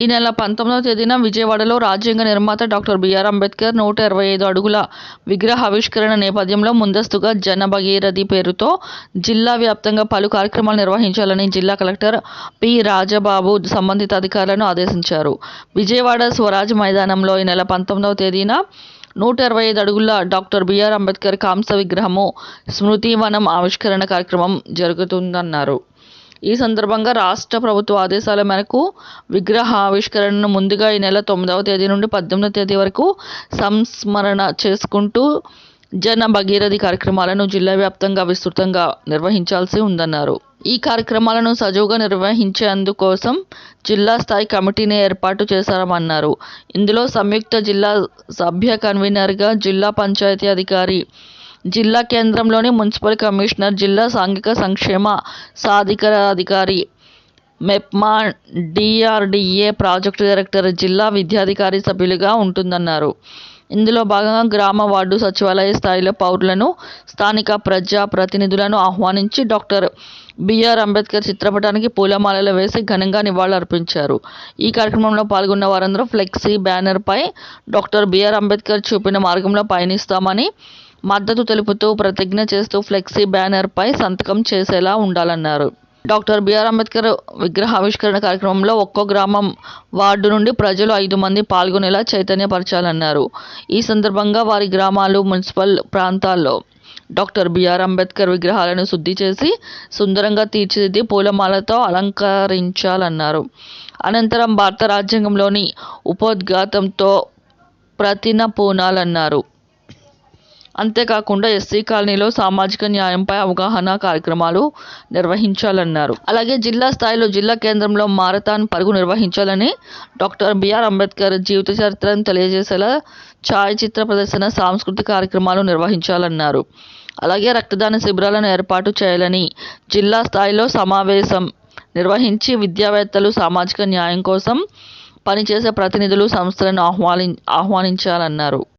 ఈ నెల పంతొమ్మిదవ తేదీన విజయవాడలో రాజ్యాంగ నిర్మాత డాక్టర్ బిఆర్ అంబేద్కర్ నూట ఇరవై ఐదు అడుగుల విగ్రహావిష్కరణ నేపథ్యంలో ముందస్తుగా జన భగీరథి పేరుతో జిల్లా వ్యాప్తంగా పలు కార్యక్రమాలు నిర్వహించాలని జిల్లా కలెక్టర్ పి రాజబాబు సంబంధిత అధికారులను ఆదేశించారు. విజయవాడ స్వరాజ్ మైదానంలో ఈ నెల పంతొమ్మిదవ తేదీన నూట ఇరవై ఐదు అడుగుల డాక్టర్ బిఆర్ అంబేద్కర్ కాంస్య విగ్రహము స్మృతివనం ఆవిష్కరణ కార్యక్రమం జరుగుతుందన్నారు. ఈ సందర్భంగా రాష్ట్ర ప్రభుత్వ ఆదేశాల మేరకు విగ్రహ ఆవిష్కరణను ముందుగా ఈ నెల తొమ్మిదవ తేదీ నుండి పద్దెనిమిదవ తేదీ వరకు సంస్మరణ చేసుకుంటూ జన భగీరథి కార్యక్రమాలను జిల్లా వ్యాప్తంగా విస్తృతంగా నిర్వహించాల్సి ఉందన్నారు. ఈ కార్యక్రమాలను సజావుగా నిర్వహించేందుకోసం జిల్లా స్థాయి కమిటీని ఏర్పాటు చేశారన్నారు. ఇందులో సంయుక్త జిల్లా సభ్య కన్వీనర్గా జిల్లా పంచాయతీ అధికారి జిల్లా కేంద్రంలోని మున్సిపల్ కమిషనర్ జిల్లా సాంఘిక సంక్షేమ సాధికారాధికారి మెప్మా డిఆర్డిఏ ప్రాజెక్టు డైరెక్టర్ జిల్లా విద్యాధికారి సభ్యులుగా ఉంటుందన్నారు. ఇందులో భాగంగా గ్రామ వార్డు సచివాలయ స్థాయిలో పౌరులను స్థానిక ప్రజా ప్రతినిధులను ఆహ్వానించి డాక్టర్ బిఆర్ అంబేద్కర్ చిత్రపటానికి పూలమాలలు వేసి ఘనంగా నివాళులర్పించారు. ఈ కార్యక్రమంలో పాల్గొన్న వారందరూ ఫ్లెక్సీ బ్యానర్పై డాక్టర్ బిఆర్ అంబేద్కర్ చూపిన మార్గంలో పయనిస్తామని మద్దతు తెలుపుతూ ప్రతిజ్ఞ చేస్తూ ఫ్లెక్సీ బ్యానర్పై సంతకం చేసేలా ఉండాలన్నారు. డాక్టర్ బిఆర్ అంబేద్కర్ విగ్రహావిష్కరణ కార్యక్రమంలో ఒక్కో గ్రామం వార్డు నుండి ప్రజలు ఐదు మంది పాల్గొనేలా చైతన్యపరచాలన్నారు. ఈ సందర్భంగా వారి గ్రామాలు మున్సిపల్ ప్రాంతాల్లో డాక్టర్ బిఆర్ అంబేద్కర్ విగ్రహాలను శుద్ధి చేసి సుందరంగా తీర్చిదిద్ది పూలమాలతో అలంకరించాలన్నారు. అనంతరం భారత రాజ్యాంగంలోని ఉపోద్ఘాతంతో ప్రతిన పూనాలన్నారు. అంతేకాకుండా ఎస్సీ కాలనీలో సామాజిక న్యాయంపై అవగాహన కార్యక్రమాలు నిర్వహించాలన్నారు. అలాగే జిల్లా స్థాయిలో జిల్లా కేంద్రంలో మారథాన్ పరుగు నిర్వహించాలని డాక్టర్ బిఆర్ అంబేద్కర్ జీవిత చరిత్రను తెలియజేసేలా ఛాయాచిత్ర ప్రదర్శన సాంస్కృతిక కార్యక్రమాలు నిర్వహించాలన్నారు. అలాగే రక్తదాన శిబిరాలను ఏర్పాటు చేయాలని జిల్లా స్థాయిలో సమావేశం నిర్వహించి విద్యావేత్తలు సామాజిక న్యాయం కోసం పనిచేసే ప్రతినిధులు సంస్థలను ఆహ్వాని ఆహ్వానించాలన్నారు.